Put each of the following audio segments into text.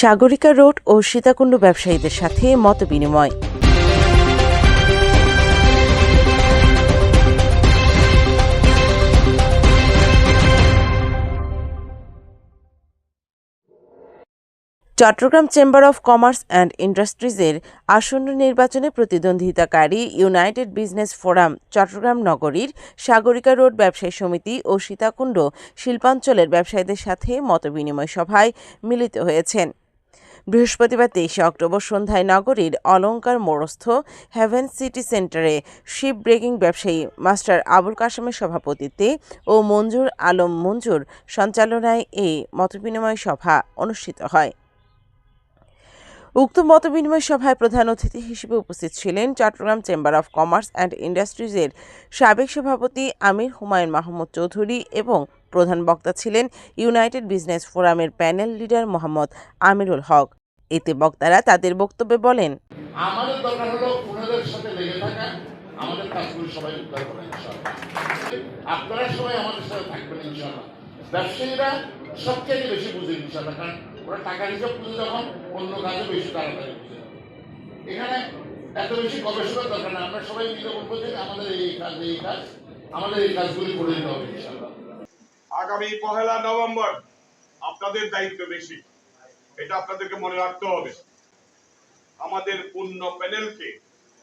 Sagarika road ও সীতাকুণ্ড ব্যবসায়ীদের সাথে মতবিনিময় Chattogram chamber of commerce and ইন্ডাস্ট্রিজের আসন্ন নির্বাচনে প্রতিদ্বন্দ্বিতাকারী ইউনাইটেড বিজনেস ফোরাম চট্টগ্রাম নগরীর সাগরিকা রোড ব্যবসায়ী সমিতি ও সীতাকুণ্ড শিল্পাঞ্চলের ব্যবসায়ীদের সাথে মতবিনিময় সভায় মিলিত হয়েছেন। বৃহস্পতিবার তেইশে অক্টোবর সন্ধ্যায় নগরীর Alankar মোড়স্থ heaven city centre ship breaking ব্যবসায়ী মাস্টার আবুল কাশেমের সভাপতিত্বে ও মঞ্জুর আলম মঞ্জুর সঞ্চালনায় এই মতবিনিময় সভা অনুষ্ঠিত হয়। উক্ত মতবিনিময় সভায় প্রধান অতিথি হিসেবে উপস্থিত ছিলেন Chattogram chamber of commerce and ইন্ডাস্ট্রিজের সাবেক সভাপতি আমির হুমায়ুন মাহমুদ চৌধুরী এবং প্রধান বক্তা ছিলেন ইউনাইটেড বিজনেস ফোরামের প্যানেল লিডার মোহাম্মদ আমিরুল হক। এতে বক্তারা তাদের বক্তব্যে বলেন, আমাদের দরকার হলো ওনাদের সাথে লেগে থাকা, আমাদের কাজগুলি সবাই উদ্ধার করা আপনারা সবাই আমাদের সাথে থাকবেন ব্যবসায়ীরা সবচেয়ে বেশি বুঝে কারণ ওরা টাকা বুঝে যখন অন্য কাজে বেশি তাড়াতাড়ি বুঝে। এখানে এত বেশি গবেষণার দরকার আমরা সবাই মিলে বলব যে আমাদের এই কাজ এই কাজ, আমাদের এই কাজগুলি করে দিতে হবে আগামী পহেলা নভেম্বর আপনাদের দায়িত্ব বেশি। এটা আপনাদেরকে মনে রাখতে হবে। আমাদের পূর্ণ প্যানেলকে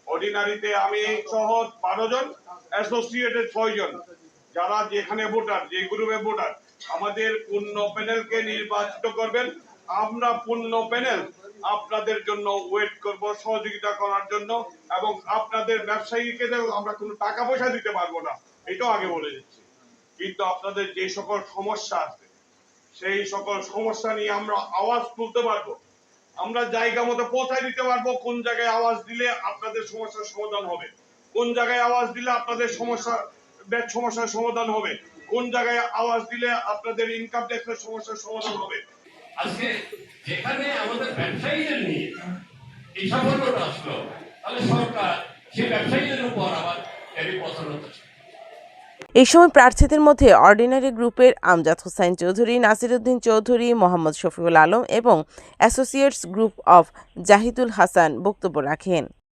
অর্ডিনারিতে আমি সহ বারো জন অ্যাসোসিয়েটেড ছয় জন, যারা যেখানে ভোটার, যে গ্রুপে ভোটার, আমাদের পূর্ণ প্যানেলকে নির্বাচিত করবেন। আমরা পূর্ণ প্যানেল আপনাদের জন্য ওয়েট করব, সহযোগিতা করার জন্য, এবং আপনাদের ব্যবসায়ীকে আমরা কোনো টাকা পয়সা দিতে পারব না। এটাও আগে বলে দিচ্ছি। কিন্তু আপনাদের যে সকল সমস্যা আছে, সেই সকল সমস্যা নিয়ে আমরা আওয়াজ তুলতে পারব। আমরা জায়গা মতো পৌঁছায় দিতে পারব কোন জায়গায় আওয়াজ দিলে আপনাদের সমস্যার সমাধান হবে, কোন জায়গায় আওয়াজ দিলে আপনাদের সমস্যা ব্যাট সমস্যার সমাধান হবে, কোন জায়গায় আওয়াজ দিলে আপনাদের ইনকাম ট্যাক্সের সমস্যার সমাধান হবে। আজকে যেখানে আমাদের ব্যবসায়ীদের নিয়ে এই সাফল্যটা আসলো, তাহলে সরকার সেই ব্যবসায়ীদের উপর আবার এটি প্রধানত এই সময় প্রার্থীদের মধ্যে অর্ডিনারি গ্রুপের আমজাদ হোসাইন চৌধুরী, নাসিরুদ্দিন চৌধুরী, মোহাম্মদ শফিউল আলম এবং associates group of Zahidul Hasan বক্তব্য রাখেন।